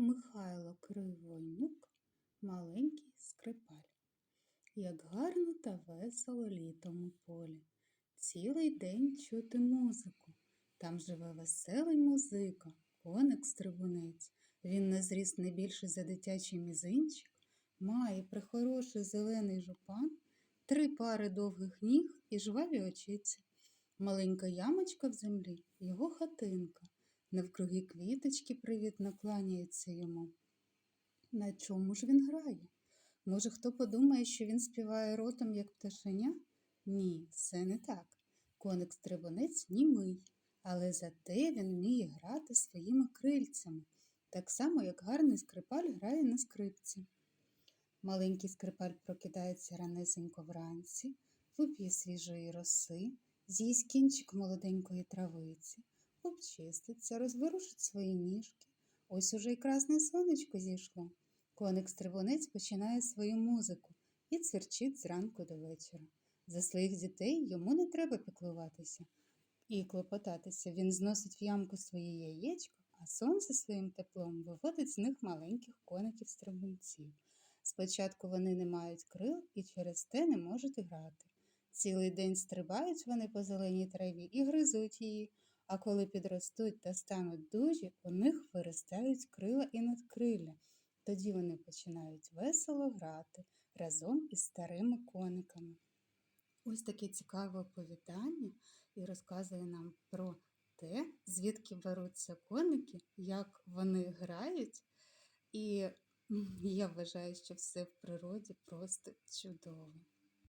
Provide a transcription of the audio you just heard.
Михайло Кривойнюк, маленький скрипаль. Як гарно та весело літом у полі. Цілий день чути музику. Там живе веселий музика, коник стрибунець. Він на зріст не більше за дитячий мізинчик, має прихороший зелений жупан, три пари довгих ніг і жваві очиці. Маленька ямочка в землі його хатинка. Навкруги квіточки привітно кланяються йому. На чому ж він грає? Може, хто подумає, що він співає ротом, як пташеня? Ні, це не так. Коник стрибунець німий, але зате він вміє грати своїми крильцями, так само, як гарний скрипаль грає на скрипці. Маленький скрипаль прокидається ранесенько вранці, вип'є свіжої роси, з'їсть кінчик молоденької травиці, обчиститься, розворушить свої ніжки. Ось уже й красне сонечко зійшло. Коник стрибунець починає свою музику і цвірчить зранку до вечора. За своїх дітей йому не треба піклуватися і клопотатися. Він зносить в ямку своє яєчко, а сонце своїм теплом виводить з них маленьких коників-стрибунців. Спочатку вони не мають крил і через те не можуть грати. Цілий день стрибають вони по зеленій траві і гризуть її, а коли підростуть та стануть дужі, у них виростають крила і надкрилля. Тоді вони починають весело грати разом із старими кониками. Ось таке цікаве оповідання і розказує нам про те, звідки беруться коники, як вони грають. І я вважаю, що все в природі просто чудово.